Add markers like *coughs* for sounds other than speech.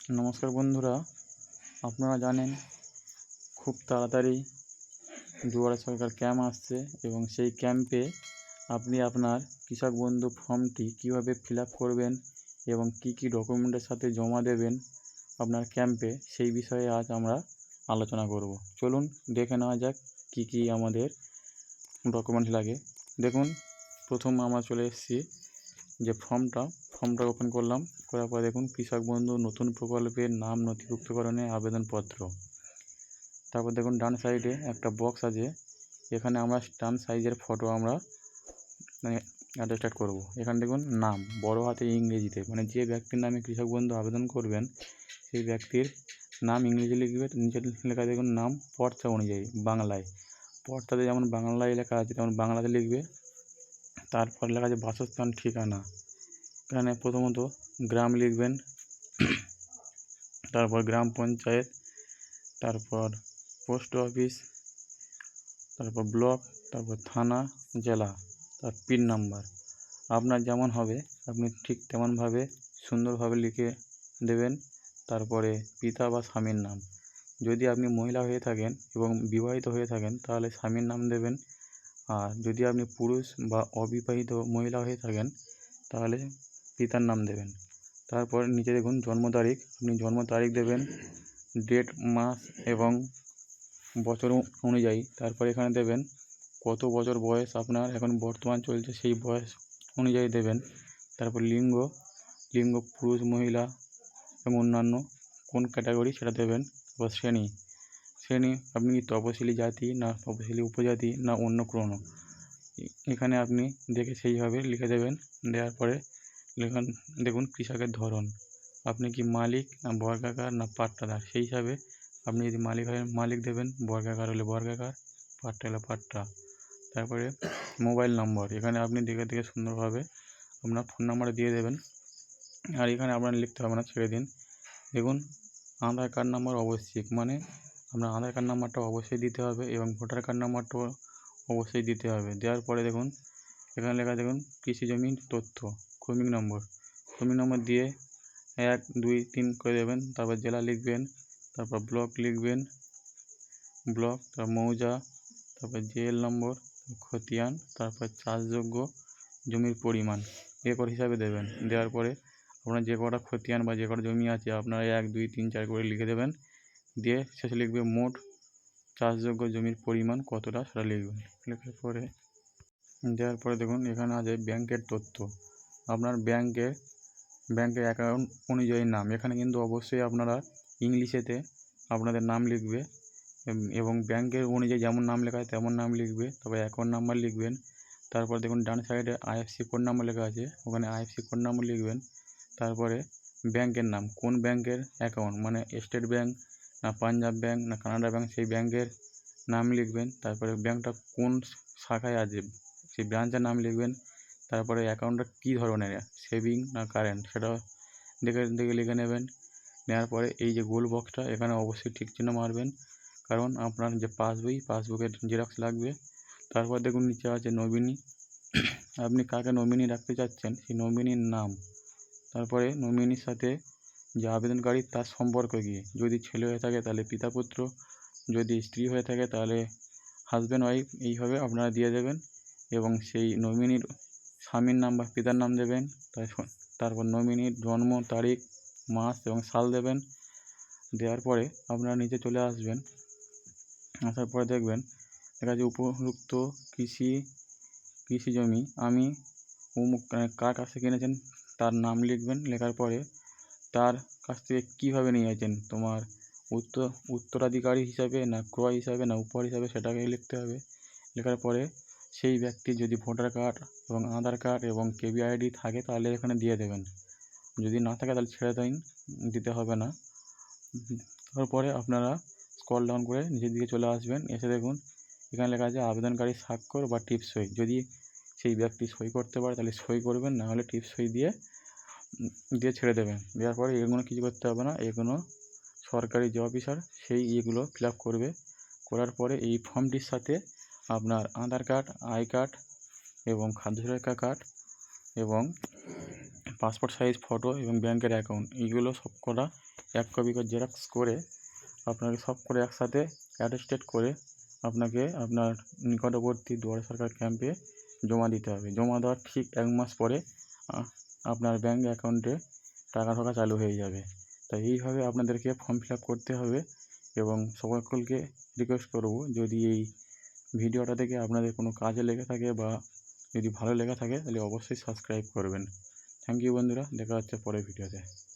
নমস্কার বন্ধুরা, আপনারা জানেন খুব তাড়াতাড়ি দুয়ারে সরকার ক্যাম্প আসছে এবং সেই ক্যাম্পে আপনি আপনার কৃষক বন্ধু ফর্মটি কীভাবে ফিল করবেন এবং কী কী ডকুমেন্টের সাথে জমা দেবেন আপনার ক্যাম্পে, সেই বিষয়ে আজ আমরা আলোচনা করব। চলুন দেখে নেওয়া যাক কী কী আমাদের ডকুমেন্টস লাগে। দেখুন, প্রথম আমরা চলে এসেছি যে ফর্মটা ফর্মটা ওপেন করলাম। করার পর দেখুন, কৃষক বন্ধু নতুন প্রকল্পের নাম নথিভুক্তকরণে আবেদনপত্র। তারপর দেখুন, ডান সাইডে একটা বক্স আছে। এখানে আমরা স্ট্যাম্প সাইজের ফটো আমরা মানে অ্যাটাস্টেড করব। এখানে দেখুন, নাম, বড় হাতে ইংরেজিতে মানে যে ব্যক্তির নামে কৃষক বন্ধু আবেদন করবেন, সেই ব্যক্তির নাম ইংরেজি লিখবে। নিচে লেখা দেখুন, নাম পর্চা অনুযায়ী, বাংলায়। পর্চাতে যেমন বাংলায় লেখা আছে, তেমন বাংলাতে লিখবে। তারপর লেখা আছে বাসস্থান ঠিকানা। এখানে প্রথমত গ্রাম লিখবেন। তারপর গ্রাম পঞ্চায়েত, তারপর পোস্ট অফিস, তারপর ব্লক, তারপর থানা, জেলা, তার পিন নাম্বার। আপনার যেমন হবে, আপনি ঠিক তেমনভাবে সুন্দরভাবে লিখে দেবেন। তারপরে পিতা বা স্বামীর নাম। যদি আপনি মহিলা হয়ে থাকেন এবং বিবাহিত হয়ে থাকেন, তাহলে স্বামীর নাম দেবেন। আর যদি আপনি পুরুষ বা অবিবাহিত মহিলা হয়ে থাকেন, তাহলে পিতার নাম দেবেন। তারপর নিচে দেখুন জন্ম তারিখ। আপনি জন্ম তারিখ দেবেন ডেট মাস এবং বছর অনুযায়ী। তারপর এখানে দেবেন কত বছর বয়স আপনার এখন বর্তমান চলছে সেই বয়স অনুযায়ী দেবেন। তারপর লিঙ্গ লিঙ্গ পুরুষ, মহিলা এবং অন্যান্য কোন ক্যাটাগরি সেটা দেবেন। তারপর শ্রেণি শ্রেণি আপনি কি তপশিলি জাতি না তপশিলি উপজাতি না অন্য কোনো? এখানে আপনি দেখে সেইভাবে লিখে দেবেন। দেওয়ার পরে লেখান, দেখুন কৃষকের ধরন। আপনি কি মালিক না বর্গাকার না পাট্টাদার? সেই হিসাবে আপনি যদি মালিক হয় মালিক দেবেন, বর্গাকার হলে বর্গাকার, পাট্টা হলে পাট্টা। তারপরে মোবাইল নম্বর, এখানে আপনি দেখে দেখে সুন্দরভাবে আপনার ফোন নাম্বার দিয়ে দেবেন। আর এখানে আপনার লিখতে হবে না, ছেড়ে দিন। দেখুন, আধার কার্ড নাম্বার অবশ্যই মানে আপনার আধার কার্ড নাম্বারটা অবশ্যই দিতে হবে এবং ভোটার কার্ড নাম্বারটাও অবশ্যই দিতে হবে। দেওয়ার পরে দেখুন, এখানে লেখা দেখুন, কৃষি জমির তথ্য। ক্রমিক নম্বর। ক্রমিক নম্বর দিয়ে এক, দুই, তিন করে দেবেন, তারপর জেলা লিখবেন, তারপর ব্লক লিখবেন, ব্লক, তারপর মৌজা, তারপর জিএল নম্বর, খতিয়ান, তারপর চাষযোগ্য জমির পরিমাণ একর হিসাবে দেবেন। দেওয়ার পরে আপনার যে কটা খতিয়ান বা যে কটা জমি আছে, আপনারা এক, দুই, তিন, চার করে লিখে দেবেন। দিয়ে শেষে লিখবে মোট চাষযোগ্য জমির পরিমাণ কতটা সেটা লিখবেন। লেখার পরে, দেওয়ার পরে দেখুন এখানে আছে ব্যাংকের তথ্য। আপনার ব্যাংকের ব্যাংকের অ্যাকাউন্ট অনুযায়ী নাম। এখানে কিন্তু অবশ্যই আপনারা ইংলিশেতে আপনাদের নাম লিখবে। এবং ব্যাংকের অনুযায়ী যেমন নাম লেখা হয় তেমন নাম লিখবে। তবে অ্যাকাউন্ট নাম্বার লিখবেন। তারপর দেখুন ডান সাইডে আইএফসি কোড নাম্বার লেখা আছে। ওখানে আইএফসি কোড নাম্বার লিখবেন। তারপরে ব্যাংকের নাম। কোন ব্যাংকের অ্যাকাউন্ট মানে স্টেট ব্যাংক না পাঞ্জাব ব্যাংক না কানাডা ব্যাংক সেই ব্যাংকের নাম লিখবেন। তারপরে ব্যাংকটা কোন শাখায় আছে? সেই ব্রাঞ্চের নাম লিখবেন। তারপরে অ্যাকাউন্টটা কী ধরনের? সেভিং না কারেন্ট সেটা দেখে দেখে লিখে নেবেন। নেওয়ার পরে এই যে গোল বক্সটা এখানে অবশ্যই ঠিক চিহ্ন মারবেন। কারণ আপনার যে পাসবই পাসবুকের জেরক্স লাগবে। তারপর দেখুন, নিচে আছে নমিনি *coughs* আপনি কাকে নমিনি রাখতে চাচ্ছেন? সেই নমিনির নাম। তারপরে নমিনির সাথে যে আবেদনকারী, তার সম্পর্ক কী? যদি ছেলে হয়ে থাকে, তাহলে পিতা পুত্র যদি স্ত্রী হয়ে থাকে, তাহলে হাজব্যান্ড ওয়াইফ এইভাবে আপনারা দিয়ে দেবেন। এবং সেই নমিনির স্বামীর নাম বা পিতার নাম দেবেন, তারপর নমিনির জন্ম, তারিখ, মাস এবং সাল দেবেন। দেওয়ার পরে আপনারা নিচে চলে আসবেন। আসার পরে দেখবেন লেখা আছে উপযুক্ত কৃষি কৃষি জমি আমি অমুক কার কাছ কিনেছেন তার নাম লিখবেন। লেখার পরে তার কাছ থেকে কীভাবে নিয়েছেন তোমার উত্তর উত্তরাধিকারী হিসাবে না ক্রয় হিসাবে না উপহার হিসাবে সেটাকে লিখতে হবে। লেখার পরে সেই ব্যক্তির যদি ভোটার কার্ড এবং আধার কার্ড এবং কেবি আইডি থাকে তাহলে এখানে দিয়ে দেবেন। যদি না থাকে তাহলে ছেড়ে দিন, দিতে হবে না। তারপরে আপনারা স্ক্রল ডাউন করে নিচের দিকে চলে আসবেন। এসে দেখুন, এখানে লেখা আছে আবেদনকারী স্বাক্ষর বা টিপ সই। যদি সেই ব্যক্তি সই করতে পারে তাহলে সই করবেন, না হলে টিপ সই দিয়ে দিয়ে ছেড়ে দেবেন। দেওয়ার পরে এগুলো কিছু করতে হবে না। এগুলো সরকারি যে অফিসার, সেই ইয়েগুলো ফিল করবে। করার পরে এই ফর্মটির সাথে আপনার আধার কার্ড, আই কার্ড এবং খাদ্য সুরক্ষা কার্ড এবং পাসপোর্ট সাইজ, ফটো এবং ব্যাংকের অ্যাকাউন্ট। এইগুলো সব কটা এক কপি করে জেরক্স করে আপনাকে সব করে একসাথে অ্যাটেস্টেড করে আপনাকে আপনার নিকটবর্তী দুয়ারে সরকার ক্যাম্পে জমা দিতে হবে। জমা দেওয়ার ঠিক এক মাস পরে আপনার ব্যাংক অ্যাকাউন্টে টাকা ঢোকা চালু হয়ে যাবে। তাই এইভাবে আপনাদেরকে ফর্ম ফিল করতে হবে এবং সকলকে রিকোয়েস্ট করব যদি এই ভিডিওটা থেকে আপনাদের কোনো কাজে লেগে থাকে বা যদি ভালো লেগে থাকে তাহলে অবশ্যই সাবস্ক্রাইব করবেন। থ্যাংক ইউ বন্ধুরা, দেখা হচ্ছে পরের ভিডিওতে।